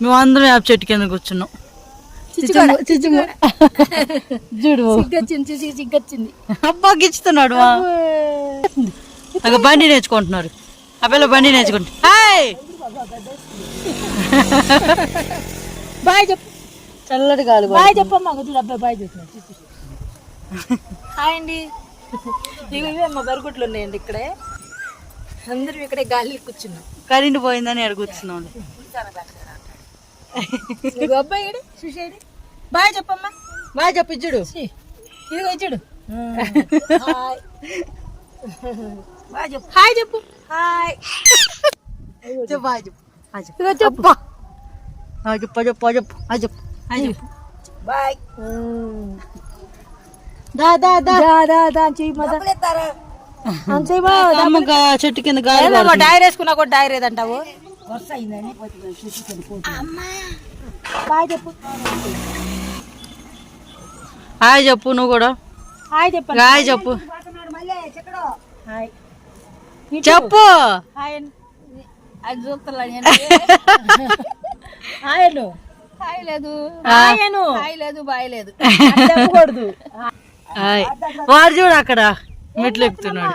మేము అందరం వేప చెట్టు కింద కూర్చున్నాం. చూడు అబ్బా గిచ్చుతున్నాడు అక్కడ బండి నేర్చుకుంటున్నారు. ఆ పిల్ల బండి నేర్చుకుంటు హాయ్! బాయ్ చెప్పు. చల్లటి గాలి బాయ్ చెప్పమ్మా చూడు అబ్బాయి బాయ్ చెప్తున్నా హాయ్ అండి. ఇవి ఇవే మా బరుగుట్లు ఉన్నాయండి ఇక్కడే. అందరం ఇక్కడే గాలి కూర్చున్నాం. కరెంట్ పోయిందని ఇదిగో అబ్బాయి చూసేది బాయ్ చెప్పమ్మా. బాగా చెప్పి చూడు ఛీ, ఇదిగో చూడు హాయ్. బాయ్ చెప్పు. హాయ్ చెప్పు. హాయ్. చెప్పు బాగా చెప్పు. చెప్పు. ఇదిగో చెప్పు. చెప్పు చెప్పు చెప్పు ఆ చెప్పు. ఆ చెప్పు. బాయ్. దా దా దా. దా చెయ్యి మదా చెట్టు కింద డైర్ వేసుకున్నా కూడా డైర్ ఏదంటావు బాయ్ చెప్పు. హాయ్ చెప్పు నువ్వు కూడా. హాయ్ చెప్పు. హాయ్ చెప్పు. Hi hi. హాయ్ లేదు. హాయ్ లేదు బాయ్ లేదు. చెప్పకూడదు. హాయ్. వాడు చూడు అక్కడ. మెట్లు ఎక్కుతున్నాడు.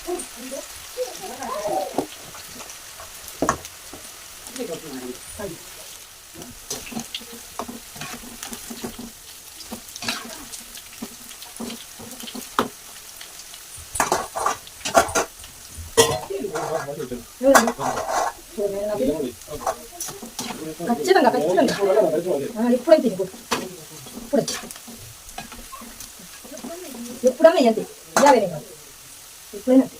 はッチなん。だ。あれ、これ。よっぷらめやって。やべえねん。よっぷらなん。て。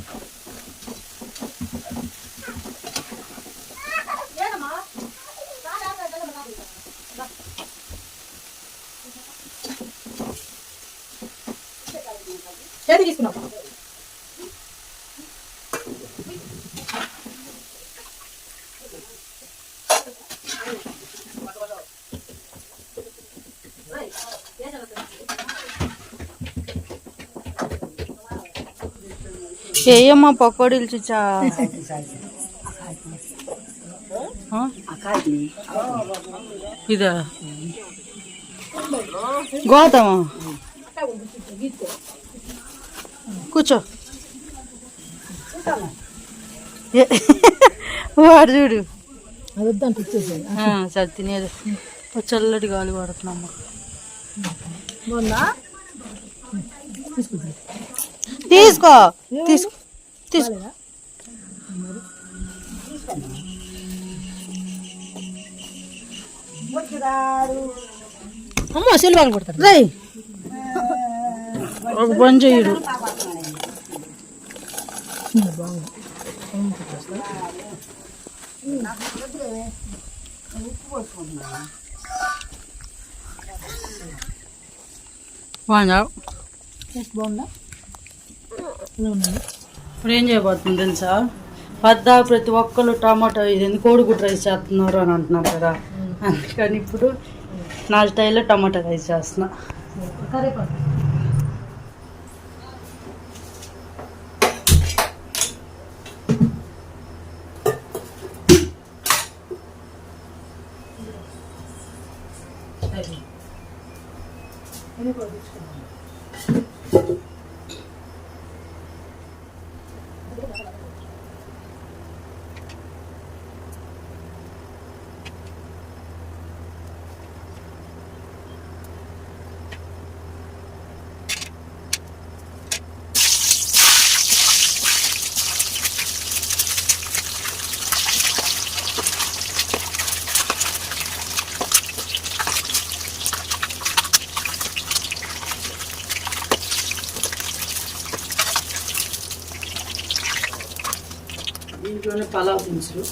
ఏయమ్మా పకోడీలు చూచా? ఇదా? గోతమా కూర్చో. వాడు చూడు. సరే తినేది. చల్లటి గాలి పడుతున్నామ్మ మొన్న? తీసుకో. తీసుకో. తీసుకో. అమ్మ సెల్వాన్ కొడతారు. రేయ్. ఒక పని చెయ్యడు. బాగుందా? బాగుందా? ఇప్పుడు ఏం చేయబోతుంది తెలుసా? పద్దా ప్రతి ఒక్కరు టమాటో ఇది ఎందుకు కోడిగుడ్డు రైస్ చేస్తున్నారు అని అంటున్నారు కదా. అందుకని ఇప్పుడు నా స్టైల్లో టమాటా రైస్ చేస్తున్నా. Thank. ఇంట్లోనే పలావ్ దినుసులు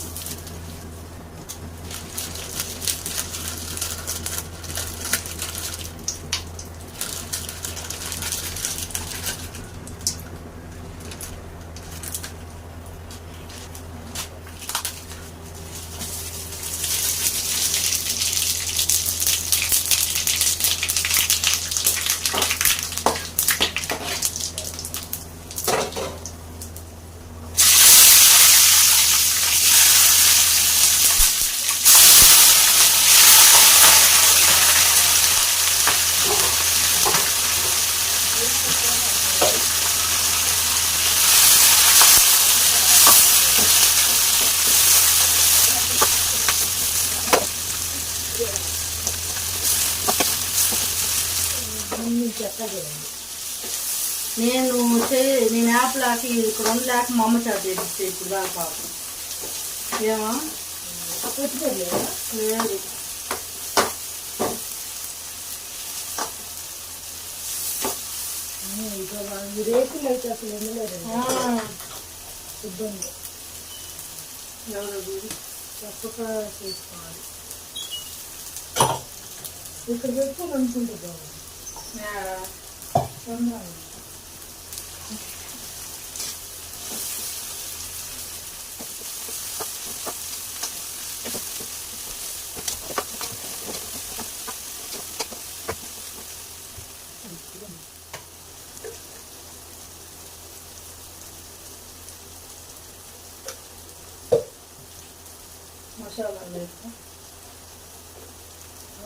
నేను చే- నేను యాప్ లాకి ఇక్కడ రెండు లేక మా అమ్మ చేత చేపిస్తే ఇప్పుడు దాకా పాపం ఏమా? లేదు. రేకులు అయితే అసలు ఉండలేదు ఇబ్బంది. ఎవరది? తప్పక చేసుకోవాలి. ఇక్కడ あそんなの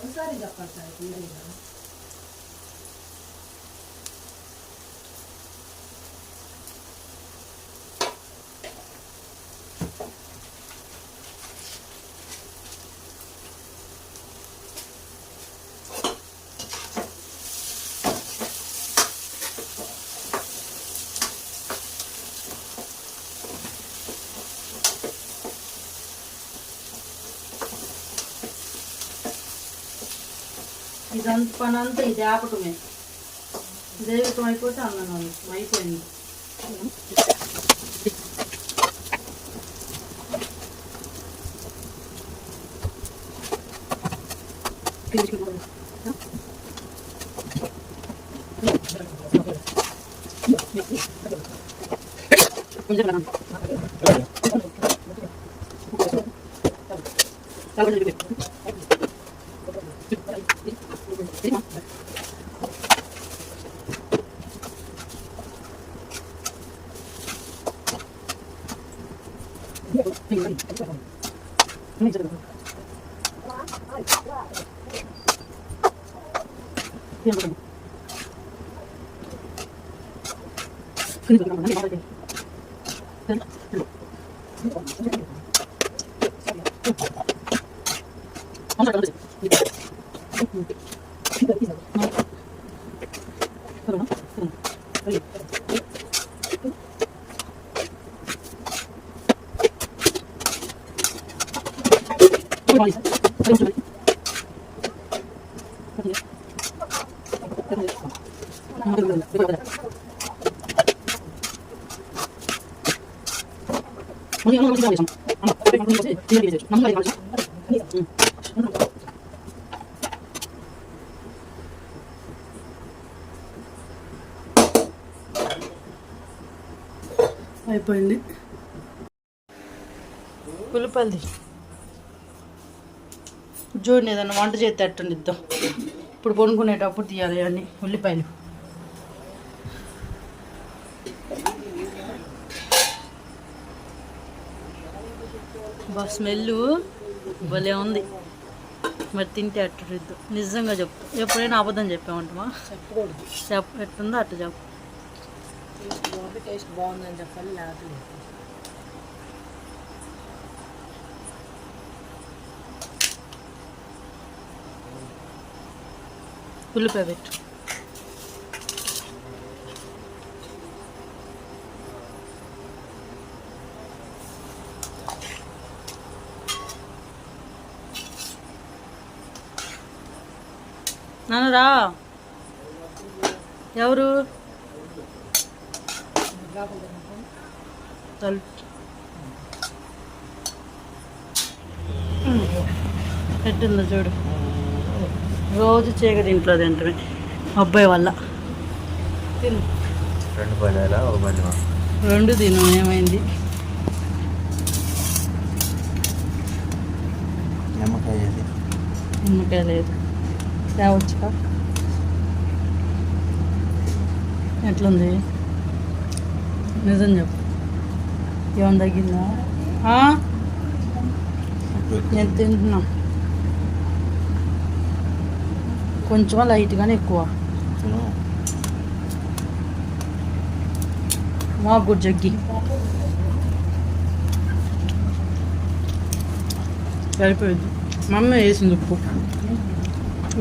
おしゃれだから入れるな。అంతా ఇది ఆపటమే దేవికం అయిపోతే అన్నం అయిపోయింది 엄마 그러지. అయిపోయింది పులిపల్లి చూడండి ఏదన్నా వంట చేసేటట్టు ఇద్దాం ఇప్పుడు కొనుక్కునేటప్పుడు తీయాలి అన్ని ఉల్లిపాయలు. బా స్మెల్ భలే ఉంది. మరి తింటే అట్టు రుద్దు నిజంగా చెప్తా. ఎప్పుడైనా అబద్ధం చెప్పామంటమా? చెప్పకూడదు. చెప్ప ఎట్టుందో అట్టు చెప్పు. టేస్ట్ బాగుందని చెప్పాలి లేకపోతే ఉల్లిపాయ పెట్టు. నాన్నరా ఎవరు? పెట్టిందా చూడు. రోజు చీకటి ఇంట్లో తింటమే అబ్బాయి వల్ల. తిను. రెండు తిను ఏమైంది? నిమ్మకాయ లేదు. ఎట్లుంది? నిజం చెప్పు. ఏమన్నా తగ్గిందా? నేను తింటున్నా. కొంచెం లైట్గానే ఎక్కువ. మాకు కూడా జగ్గి. సరిపోయింది. మమ్మీ వేసింది ఉప్పు.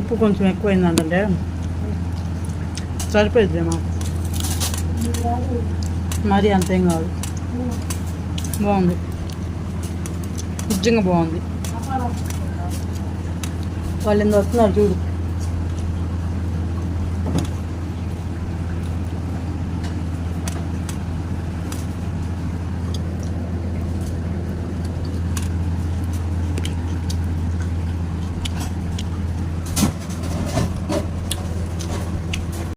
ఉప్పు కొంచెం ఎక్కువైందంటే సరిపోయింది మాకు. మరి అంతేం కాదు. బాగుంది. నిజంగా బాగుంది. వాళ్ళు ఎందుకు వస్తున్నారు చూడు.